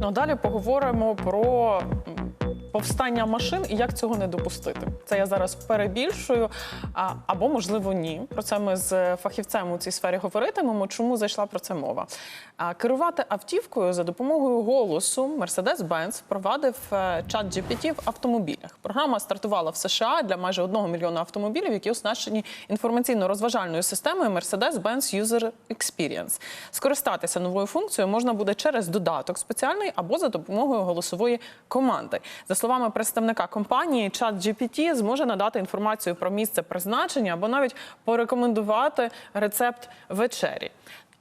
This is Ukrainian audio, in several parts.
Ну, далі поговоримо про повстання машин і як цього не допустити. Це я зараз перебільшую, а, або можливо ні. Про це ми з фахівцем у цій сфері говоритимемо. Чому зайшла про це мова? А, керувати автівкою за допомогою голосу Mercedes-Benz впровадив е, чат GPT в автомобілях. Програма стартувала в США для майже одного мільйона автомобілів, які оснащені інформаційно-розважальною системою Mercedes-Benz User Experience. Скористатися новою функцією можна буде через додаток спеціальний або за допомогою голосової команди. За словами представника компанії, чат GPT зможе надати інформацію про місце призначення або навіть порекомендувати рецепт вечері.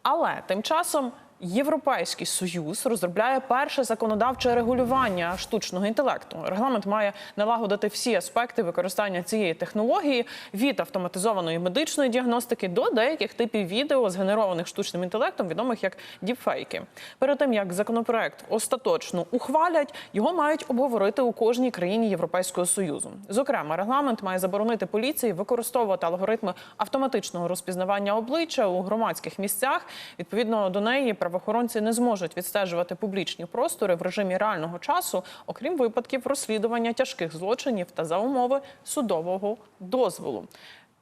Але тим часом Європейський союз розробляє перше законодавче регулювання штучного інтелекту. Регламент має налагодити всі аспекти використання цієї технології від автоматизованої медичної діагностики до деяких типів відео, згенерованих штучним інтелектом, відомих як діпфейки. Перед тим як законопроект остаточно ухвалять, його мають обговорити у кожній країні Європейського союзу. Зокрема, регламент має заборонити поліції використовувати алгоритми автоматичного розпізнавання обличчя у громадських місцях. Відповідно до неї, правоохоронці не зможуть відстежувати публічні простори в режимі реального часу, окрім випадків розслідування тяжких злочинів та за умови судового дозволу.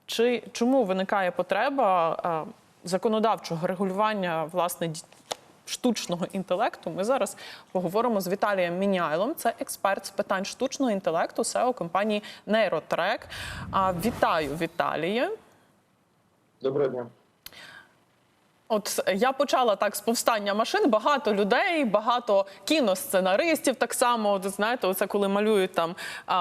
Чи чому виникає потреба е, законодавчого регулювання власне штучного інтелекту? Ми зараз поговоримо з Віталієм Міняйлом. Це експерт з питань штучного інтелекту SEO компанії Нейротрек. А вітаю, Віталіє. Доброго дня. От я почала так з повстання машин. Багато людей, багато кіносценаристів. Так само, от, знаєте, оце коли малюють там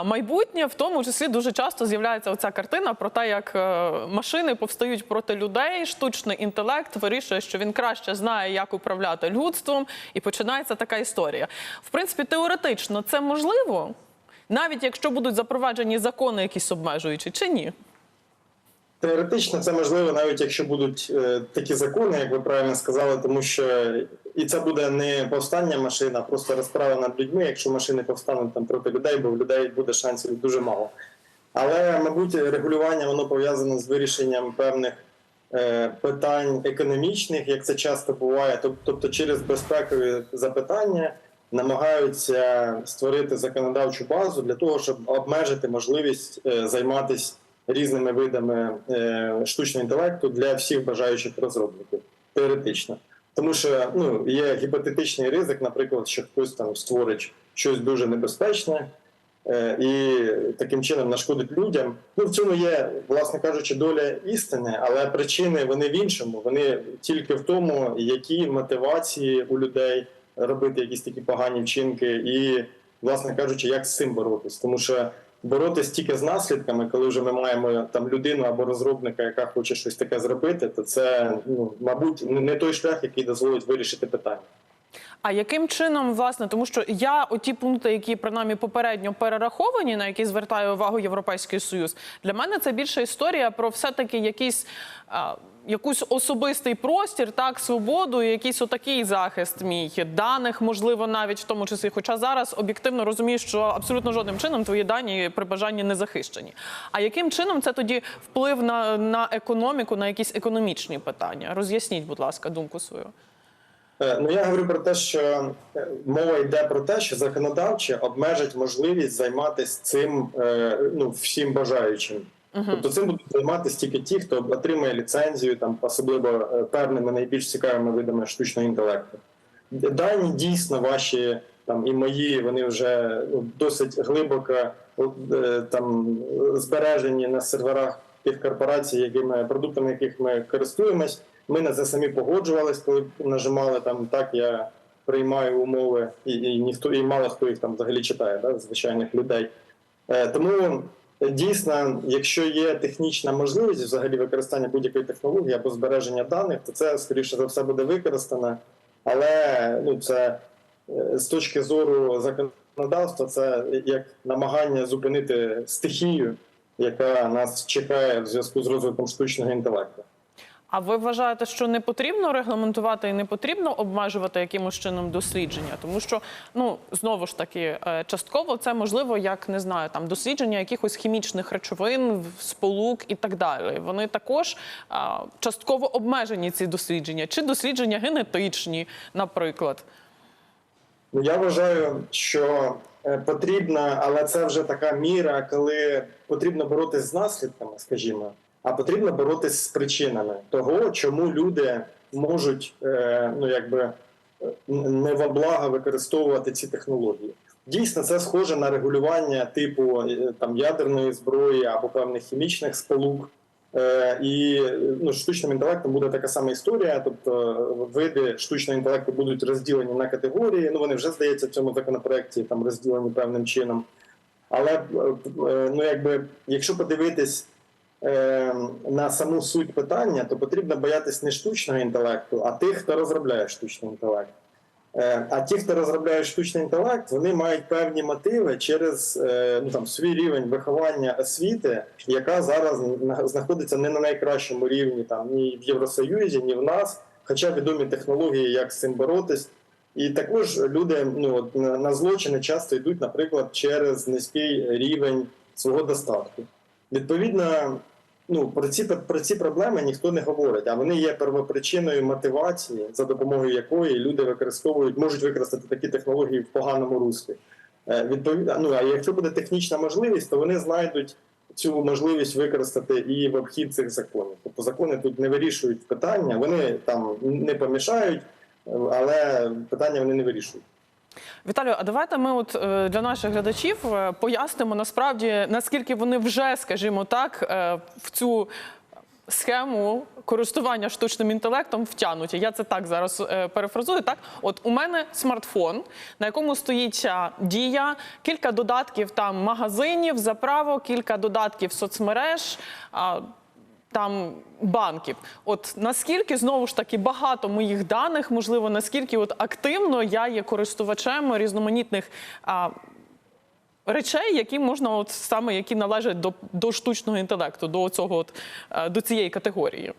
майбутнє, в тому числі дуже часто з'являється оця картина про те, як е, машини повстають проти людей. Штучний інтелект вирішує, що він краще знає, як управляти людством, і починається така історія. В принципі, теоретично це можливо, навіть якщо будуть запроваджені закони, якісь обмежуючі, чи ні? Теоретично це можливо, навіть якщо будуть е, такі закони, як ви правильно сказали, тому що і це буде не повстання машин, а просто розправа над людьми, якщо машини повстануть там проти людей, бо в людей буде шансів дуже мало. Але, мабуть, регулювання воно пов'язане з вирішенням певних е, питань економічних, як це часто буває. Тобто, через безпекові запитання намагаються створити законодавчу базу для того, щоб обмежити можливість е, займатися різними видами е, штучного інтелекту для всіх бажаючих розробників теоретично. Тому що ну, є гіпотетичний ризик, наприклад, що хтось там створить щось дуже небезпечне е, і таким чином нашкодить людям. Ну в цьому є, власне кажучи, доля істини, але причини вони в іншому. Вони тільки в тому, які мотивації у людей робити якісь такі погані вчинки, і, власне кажучи, як з цим боротись, тому що. Боротись тільки з наслідками, коли вже ми маємо там людину або розробника, яка хоче щось таке зробити, то це ну мабуть не той шлях, який дозволить вирішити питання. А яким чином, власне, тому що я оті пункти, які принаймні попередньо перераховані, на які звертає увагу Європейський Союз, для мене це більше історія про все-таки якийсь. А, Якийсь особистий простір, так, свободу, якийсь отакий захист мій даних, можливо, навіть в тому числі. Хоча зараз об'єктивно розумію, що абсолютно жодним чином твої дані при бажанні не захищені. А яким чином це тоді вплив на, на економіку, на якісь економічні питання? Роз'ясніть, будь ласка, думку свою. Е, Ну я говорю про те, що е, мова йде про те, що законодавче обмежить можливість займатися цим е, ну всім бажаючим. Тобто цим будуть займатися тільки ті, хто отримує ліцензію, там особливо е, певними найбільш цікавими видами штучного інтелекту. Дані дійсно ваші там і мої, вони вже ну, досить глибоко е, там збережені на серверах тих корпорацій, якими продуктами яких ми користуємось. Ми на це самі погоджувались, коли нажимали там так, я приймаю умови, і, і ніхто і мало хто їх там взагалі читає, да, звичайних людей. Е, тому дійсно, якщо є технічна можливість взагалі використання будь-якої технології або збереження даних, то це скоріше за все буде використано. Але ну це е, з точки зору законодавства, це як намагання зупинити стихію, яка нас чекає в зв'язку з розвитком штучного інтелекту. А ви вважаєте, що не потрібно регламентувати і не потрібно обмежувати якимось чином дослідження? Тому що ну знову ж таки е, частково це можливо як не знаю, там дослідження якихось хімічних речовин, сполук і так далі. Вони також а, частково обмежені ці дослідження, чи дослідження генетичні, наприклад. Ну я вважаю, що е, потрібна, але це вже така міра, коли потрібно боротися з наслідками, скажімо, а потрібно боротися з причинами того, чому люди можуть е, ну якби е, не во благо використовувати ці технології. Дійсно, це схоже на регулювання типу е, там ядерної зброї або певних хімічних сполук. І ну, штучним інтелектом буде така сама історія. Тобто види штучного інтелекту будуть розділені на категорії. Ну вони вже здається в цьому законопроекті там розділені певним чином. Але ну якби якщо подивитись на саму суть питання, то потрібно боятись не штучного інтелекту, а тих, хто розробляє штучний інтелект. Е, А ті, хто розробляє штучний інтелект, вони мають певні мотиви через е, ну, там, свій рівень виховання освіти, яка зараз знаходиться не на найкращому рівні там, ні в Євросоюзі, ні в нас, хоча відомі технології, як з цим боротись. І також люди ну, на злочини часто йдуть, наприклад, через низький рівень свого достатку. Відповідно, ну, про ці, про ці проблеми ніхто не говорить, а вони є первопричиною мотивації, за допомогою якої люди використовують, можуть використати такі технології в поганому руслі. Е, Відповідно, ну а якщо буде технічна можливість, то вони знайдуть цю можливість використати і в обхід цих законів. Тобто закони тут не вирішують питання, вони там не помішають, але питання вони не вирішують. Віталію, а давайте ми от е, для наших глядачів е, пояснимо насправді наскільки вони вже, скажімо так, е, в цю схему користування штучним інтелектом втягнуті. Я це так зараз перефразую. Так, от у мене смартфон, на якому стоїть дія, кілька додатків там магазинів, заправок, кілька додатків соцмереж. Там банків. От наскільки знову ж таки багато моїх даних, можливо, наскільки от активно я є користувачем різноманітних а, речей, які можна, от саме які належать до, до штучного інтелекту, до цього, от е, до цієї категорії.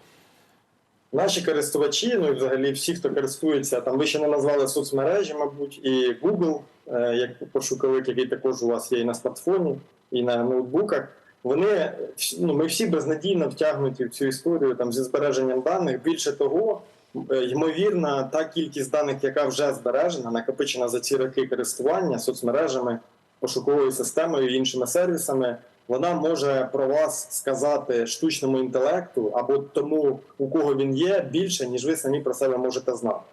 Наші користувачі, ну і взагалі всі, хто користується, там ви ще не назвали соцмережі, мабуть, і Google, е, як пошуковик, який також у вас є і на смартфоні, і на ноутбуках. Вони ну, ми всі безнадійно втягнуті в цю історію там зі збереженням даних. Більше того, е, ймовірно, та кількість даних, яка вже збережена, накопичена за ці роки користування соцмережами, пошуковою системою і іншими сервісами, вона може про вас сказати штучному інтелекту або тому, у кого він є, більше, ніж ви самі про себе можете знати.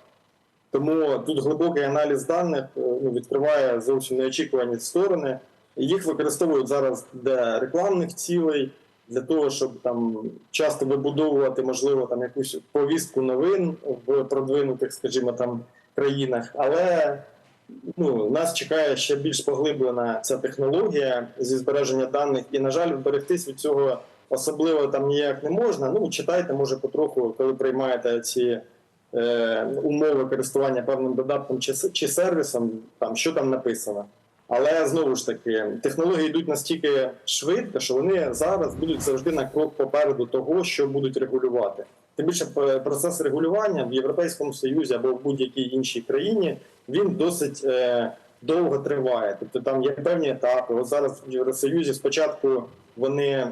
Тому тут глибокий аналіз даних е, ну, відкриває зовсім неочікувані сторони. Їх використовують зараз для рекламних цілей, для того, щоб там часто вибудовувати, можливо, там якусь повістку новин в продвинутих, скажімо, там країнах. Але ну, нас чекає ще більш поглиблена ця технологія зі збереження даних, і, на жаль, вберегтись від цього особливо там ніяк не можна. Ну, читайте, може, потроху, коли приймаєте ці е, умови користування певним додатком чи, чи сервісом, там що там написано. Але знову ж таки, технології йдуть настільки швидко, що вони зараз будуть завжди на крок попереду того, що будуть регулювати. Тим більше процес регулювання в Європейському Союзі або в будь-якій іншій країні він досить е, довго триває. Тобто там є певні етапи. От зараз в Євросоюзі спочатку вони е,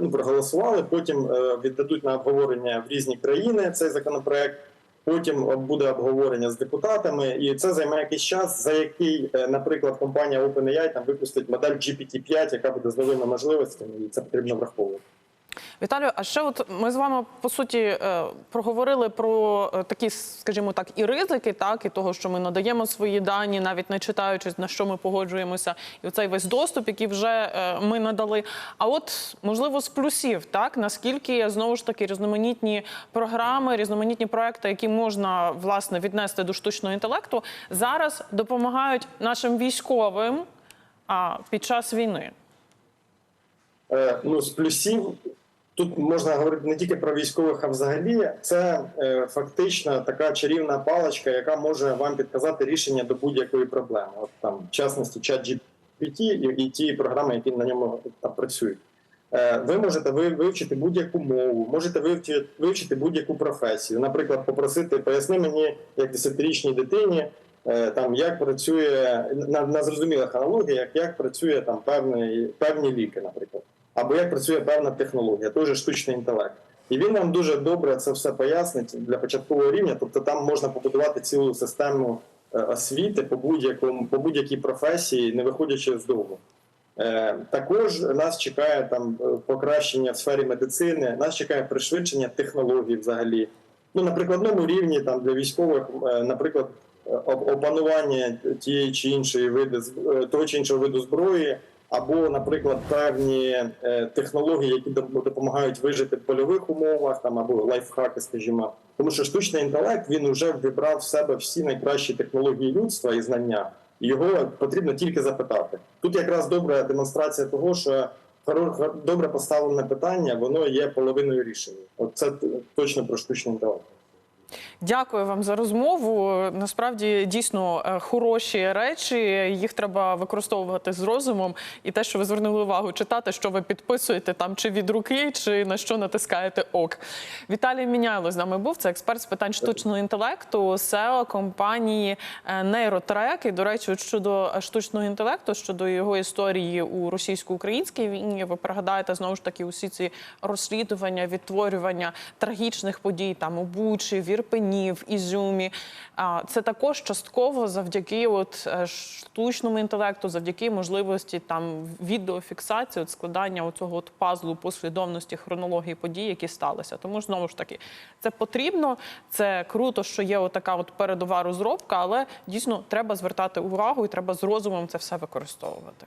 ну, проголосували, потім е, віддадуть на обговорення в різні країни цей законопроект. Потім буде обговорення з депутатами, і це займає якийсь час, за який, е, наприклад, компанія OpenAI там випустить модель GPT-5, яка буде з новими можливостями, і це потрібно враховувати. Віталію, а ще от ми з вами по суті е, проговорили про е, такі, скажімо так, і ризики, так і того, що ми надаємо свої дані, навіть не читаючи на що ми погоджуємося, і оцей весь доступ, який вже е, ми надали. А от можливо з плюсів, так наскільки знову ж таки різноманітні програми, різноманітні проекти, які можна власне віднести до штучного інтелекту, зараз допомагають нашим військовим під час війни. Ну, з плюсів тут можна говорити не тільки про військових, а взагалі це е, фактично така чарівна паличка, яка може вам підказати рішення до будь-якої проблеми. От там, в частності, чат GPT і, і ті програми, які на ньому там працюють. Е, Ви можете ви- вивчити будь-яку мову, можете вивчити, вивчити будь-яку професію. Наприклад, попросити, поясни мені, як десятирічній дитині, е, там як працює на, на зрозумілих аналогіях, як працює там певні, певні ліки, наприклад, або як працює певна технологія, той же штучний інтелект. І він нам дуже добре це все пояснить для початкового рівня. Тобто там можна побудувати цілу систему е, освіти по будь-якому по будь-якій професії, не виходячи з дому. Е, Також нас чекає там е, покращення в сфері медицини, нас чекає пришвидшення технологій взагалі. Ну, на прикладному рівні там для військових, наприклад, опанування тієї чи іншої види того чи іншого виду зброї, або, наприклад, певні е, технології, які доп- допомагають вижити в польових умовах, там або лайфхаки, скажімо. Тому що штучний інтелект він вже вібрав в себе всі найкращі технології людства і знання. Його потрібно тільки запитати. Тут якраз добра демонстрація того, що добре поставлене питання, воно є половиною рішення. От це точно про штучний інтелект. Дякую вам за розмову. Насправді дійсно е, хороші речі. Їх треба використовувати з розумом. І те, що ви звернули увагу, читати, що ви підписуєте там чи від руки, чи на що натискаєте ок. Віталій Міняйло з нами був. Це експерт з питань штучного інтелекту, SEO компанії Нейротрек. І, до речі, щодо штучного інтелекту, щодо його історії у російсько-українській війні, ви пригадаєте знову ж таки усі ці розслідування, відтворювання трагічних подій там у Бучі, в в Ізюмі. Це також частково завдяки от е, штучному інтелекту, завдяки можливості там відеофіксації, от складання оцього от пазлу послідовності хронології подій, які сталися. Тому знову ж таки це потрібно. Це круто, що є отака от передова розробка, але дійсно треба звертати увагу і треба з розумом це все використовувати.